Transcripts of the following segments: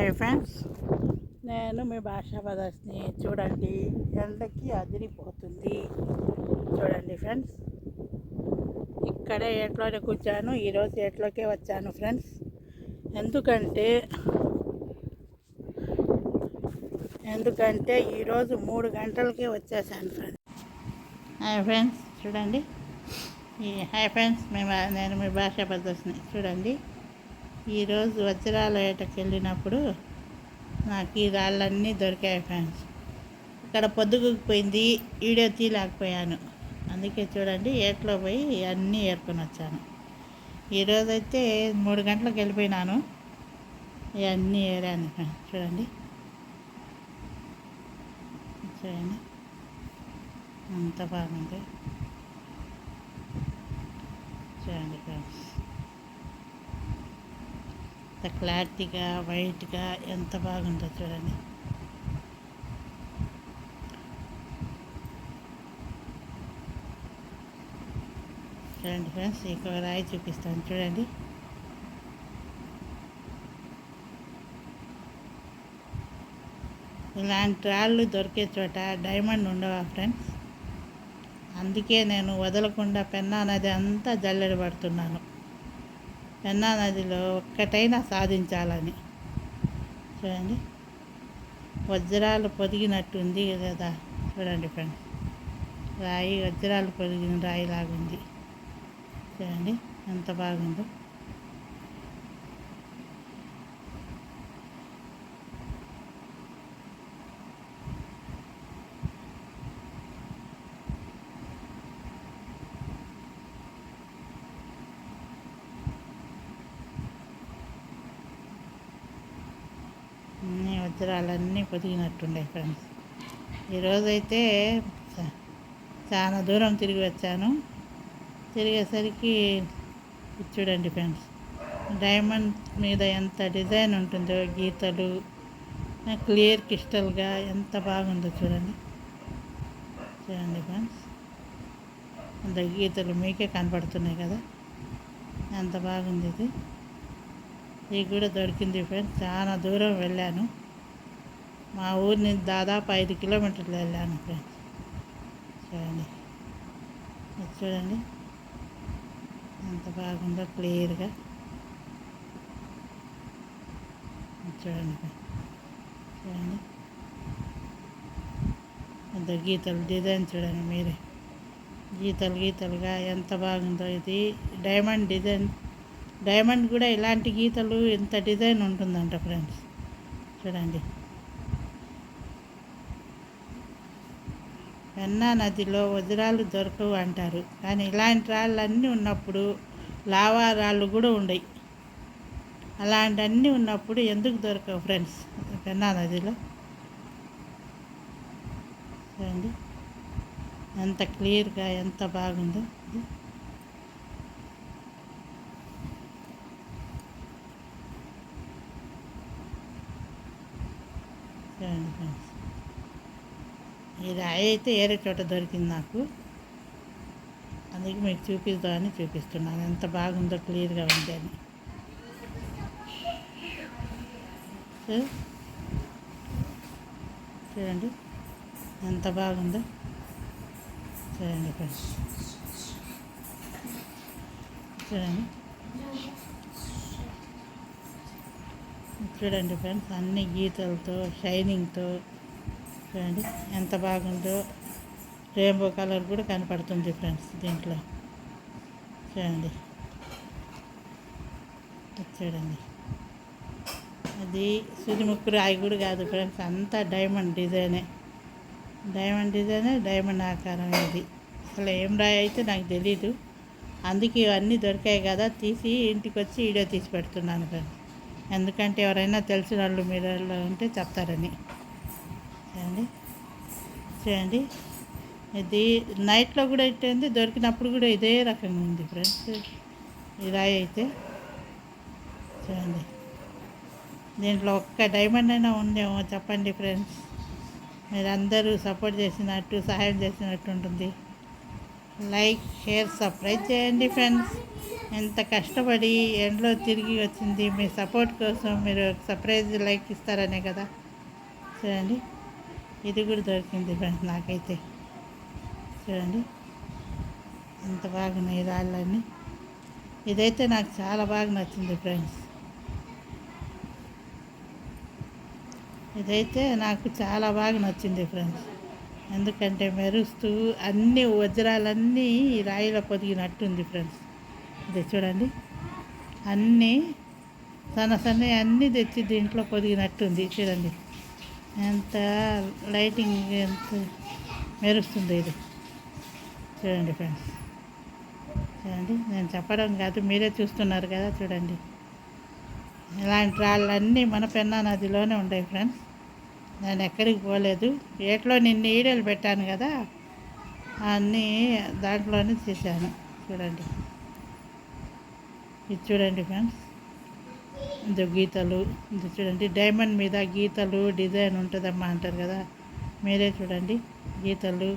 Hi friends. నేను మీ భాషా పదర్శిని చూడండి. ఎండకి అదిరిపోతుంది. చూడండి ఫ్రెండ్స్. ఇక్కడే ఏట్లోనే కూర్చాను. ఈరోజు ఏట్లోకే వచ్చాను ఫ్రెండ్స్. ఎందుకంటే ఎందుకంటే ఈరోజు మూడు గంటలకే వచ్చేసాను ఫ్రెండ్స్. Hi friends. చూడండి. ఈ హాయ్ ఫ్రెండ్స్. మేము నేను మీ భాషా పదర్శిని చూడండి. ఈరోజు వజ్రాలయటకు వెళ్ళినప్పుడు నాకు ఈ రాళ్ళన్నీ దొరికాయి ఫ్రెండ్స్. ఇక్కడ పొద్దుగుకుపోయింది వీడియో తీయలేకపోయాను. అందుకే చూడండి ఏట్లో పోయి అన్నీ ఏరుకొని వచ్చాను. ఈరోజైతే మూడు గంటలకు వెళ్ళిపోయినాను. ఇవన్నీ ఏరాను ఫ్రెండ్స్. చూడండి. చూడండి. అంత బాగుంది. చూడండి ఫ్రెండ్స్. ఎంత క్లారిటీగా వైట్గా ఎంత బాగుందో చూడండి. చూడండి ఫ్రెండ్స్ ఇక్కడ రాయి చూపిస్తాను. చూడండి. ఇలాంటి రాళ్ళు దొరికే చోట డైమండ్ ఉండవా ఫ్రెండ్స్? అందుకే నేను వదలకుండా పెన్నా నది అంతా జల్లెడ పడుతున్నాను. పెన్నా నదిలో ఒక్కటైనా సాధించాలని. చూడండి. వజ్రాలు పొదిగినట్టుంది కదా. చూడండి ఫ్రెండ్స్. రాయి వజ్రాలు పొదిగిన రాయిలాగుంది. చూడండి. ఎంత బాగుందో. అన్నీ పొదిగినట్టుండే ఫ్రెండ్స్. ఈరోజైతే చాలా దూరం తిరిగి వచ్చాను. తిరిగేసరికి చూడండి ఫ్రెండ్స్ డైమండ్ మీద ఎంత డిజైన్ ఉంటుందో గీతలు క్లియర్ క్రిస్టల్గా ఎంత బాగుందో చూడండి. చూడండి ఫ్రెండ్స్ అంత గీతలు మీకే కనపడుతున్నాయి కదా. ఎంత బాగుంది ఇది. ఇది కూడా దొరికింది ఫ్రెండ్స్ చాలా దూరం వెళ్ళాను. మా ఊరి నుంచి దాదాపు ఐదు కిలోమీటర్లు వెళ్ళాను ఫ్రెండ్స్. చూడండి. ఇది చూడండి. ఎంత బాగుందో క్లియర్గా. చూడండి చూడండి. ఎంత గీతలు డిజైన్ చూడండి మీరే. గీతలు గీతలుగా ఎంత బాగుందో ఇది. Diamond design. డైమండ్ కూడా ఇలాంటి గీతలు ఇంత డిజైన్ ఉంటుందంట ఫ్రెండ్స్. చూడండి. పెన్నా నదిలో వజ్రాలు దొరకవు అంటారు. కానీ ఇలాంటి రాళ్ళు అన్నీ ఉన్నప్పుడు లావా రాళ్ళు కూడా ఉండయి. అలాంటివన్నీ ఉన్నప్పుడు ఎందుకు దొరకవు ఫ్రెండ్స్? పెన్నా నదిలో? చూడండి. ఎంత క్లియర్గా ఎంత బాగుందో ఇది. చూడండి ఫ్రెండ్స్ ఈ రాయి అయితే ఏరే చోట దొరికింది నాకు. అందుకే మీకు చూపిద్దామని చూపిస్తున్నాను. ఎంత బాగుందో క్లియర్గా ఉంది అని. చూడండి. ఎంత బాగుందో. చూడండి ఫ్రెండ్స్ చూడండి. చూడండి ఫ్రెండ్స్ అన్ని గీతలతో షైనింగ్తో చూడండి ఎంత బాగుందో రెయిన్బో కలర్ కూడా కనపడుతుంది ఫ్రెండ్స్ దీంట్లో. చూడండి. చూడండి. అది సుదిముక్కు రాయి కూడా కాదు ఫ్రెండ్స్ అంతా డైమండ్ డిజైనే. డైమండ్ డిజైనే డైమండ్ ఆకారం ఇది. అసలు ఏం రాయి అయితే నాకు తెలీదు. అందుకే ఇవన్నీ దొరికాయి కదా తీసి ఇంటికి వచ్చి వీడియో తీసి పెడుతున్నాను ఫ్రెండ్స్. ఎందుకంటే ఎవరైనా తెలిసిన వాళ్ళు మీరు ఉంటే చెప్తారని. చూడండి చూడండి ఇది నైట్లో కూడా ఇట్టేంది దొరికినప్పుడు కూడా ఇదే రకంగా ఉంది ఫ్రెండ్స్ ఈ రాయి అయితే చూడండి దీంట్లో ఒక్క డైమండ్ అయినా ఉందేమో చెప్పండి ఫ్రెండ్స్ మీరందరూ సపోర్ట్ చేసినట్టు సహాయం చేసినట్టు ఉంటుంది. లైక్ షేర్ సబ్స్క్రైబ్ చేయండి ఫ్రెండ్స్ ఎంత కష్టపడి ఎండలో తిరిగి వచ్చింది మీ సపోర్ట్ కోసం మీరు సర్ప్రైజ్ లైక్ ఇస్తారనే కదా. చూడండి ఇది కూడా దొరికింది ఫ్రెండ్స్ నాకైతే. చూడండి. ఎంత బాగున్నాయి రాళ్ళన్నీ. ఇదైతే నాకు చాలా బాగా నచ్చింది ఫ్రెండ్స్. ఇదైతే నాకు చాలా బాగా నచ్చింది ఫ్రెండ్స్. ఎందుకంటే మెరుస్తూ అన్ని వజ్రాలన్నీ ఈ రాయిలో పొదిగినట్టుంది ఫ్రెండ్స్. ఇది చూడండి. అన్నీ సన్న సన్న అన్నీ తెచ్చి దీంట్లో పొదిగినట్టుంది. చూడండి. ఎంత లైటింగ్ ఎంత మెరుస్తుంది ఇది. చూడండి ఫ్రెండ్స్. చూడండి నేను చెప్పడం కాదు మీరే చూస్తున్నారు కదా చూడండి. ఇలాంటి రాళ్ళన్నీ మన పెన్నా నదిలోనే ఉన్నాయి ఫ్రెండ్స్. నేను ఎక్కడికి పోలేదు. ఏట్లో నిన్న ఈడలు పెట్టాను కదా అన్నీ దాంట్లోనే చేశాను. చూడండి. ఇది చూడండి ఫ్రెండ్స్. ఇది గీతలు ఇది చూడండి. డైమండ్ మీద గీతలు డిజైన్ ఉంటుందమ్మా అంటారు కదా. మీరే చూడండి. గీతలు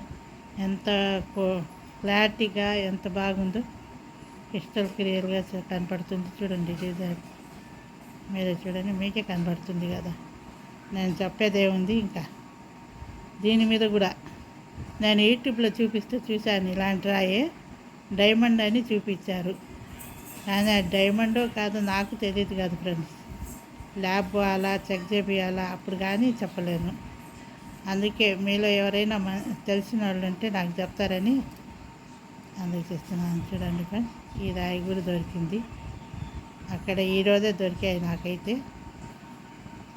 ఎంత క్లారిటీగా ఎంత బాగుందో క్రిస్టల్ క్లియర్గా కనపడుతుంది చూడండి డిజైన్. మీరే చూడండి. మీకే కనబడుతుంది కదా. నేను చెప్పేదే ఉంది ఇంకా. దీని మీద కూడా నేను యూట్యూబ్లో చూపిస్తే చూశాను ఇలాంటి రాయే. డైమండ్ అని చూపించారు. కానీ అది డైమండో కాదు నాకు తెలియదు కాదు ఫ్రెండ్స్ ల్యాబ్ అలా చెక్ చేపియాలా అప్పుడు కానీ చెప్పలేను. అందుకే మీలో ఎవరైనా తెలిసిన వాళ్ళు ఉంటే నాకు చెప్తారని అందుకు చేస్తున్నాను చూడండి ఫ్రెండ్స్ ఈ రాయి కూడా దొరికింది. అక్కడ ఈరోజే దొరికాయి నాకైతే.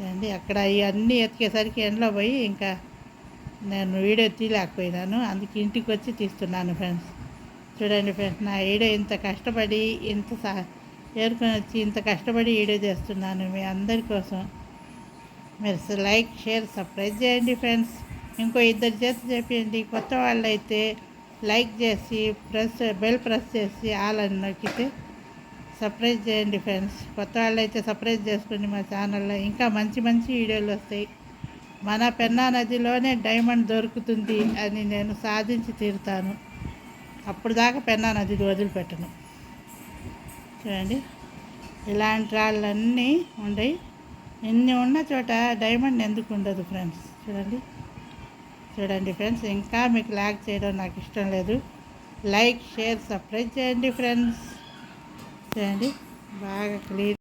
అండి అక్కడ ఇవన్నీ ఎతికేసరికి ఎండలో పోయి ఇంకా నేను వీడియో తీయలేకపోయినాను. అందుకే ఇంటికి వచ్చి తీస్తున్నాను ఫ్రెండ్స్ చూడండి ఫ్రెండ్స్ నా వీడియో ఇంత కష్టపడి ఇంత సా ఏరుకొని వచ్చి ఇంత కష్టపడి వీడియో చేస్తున్నాను మీ అందరి కోసం. మీరు లైక్ షేర్ సబ్స్క్రైబ్ చేయండి ఫ్రెండ్స్. ఇంకో ఇద్దరు చేసి చెప్పండి కొత్త వాళ్ళైతే లైక్ చేసి ప్రెస్ బెల్ ప్రెస్ చేసి ఆల్ అని నొక్కితే సర్ప్రైజ్ చేయండి ఫ్రెండ్స్. కొత్త వాళ్ళైతే అయితే సర్ప్రైజ్ చేసుకోండి మా ఛానల్లో. ఇంకా మంచి మంచి వీడియోలు వస్తాయి. మన పెన్నా నదిలోనే డైమండ్ దొరుకుతుంది అని నేను సాధించి తీరుతాను. అప్పుడు దాకా పెన్నా నది వదిలిపెట్టను. చూడండి ఇలాంటి రాళ్ళన్నీ ఉండయి ఎన్ని ఉన్న చోట డైమండ్ ఎందుకు ఉండదు ఫ్రెండ్స్ చూడండి చూడండి ఫ్రెండ్స్ ఇంకా మీకు లాగ్ చేయడం నాకు ఇష్టం లేదు. లైక్ షేర్ సబ్స్క్రైబ్ చేయండి ఫ్రెండ్స్ చేయండి బాగా క్లీన్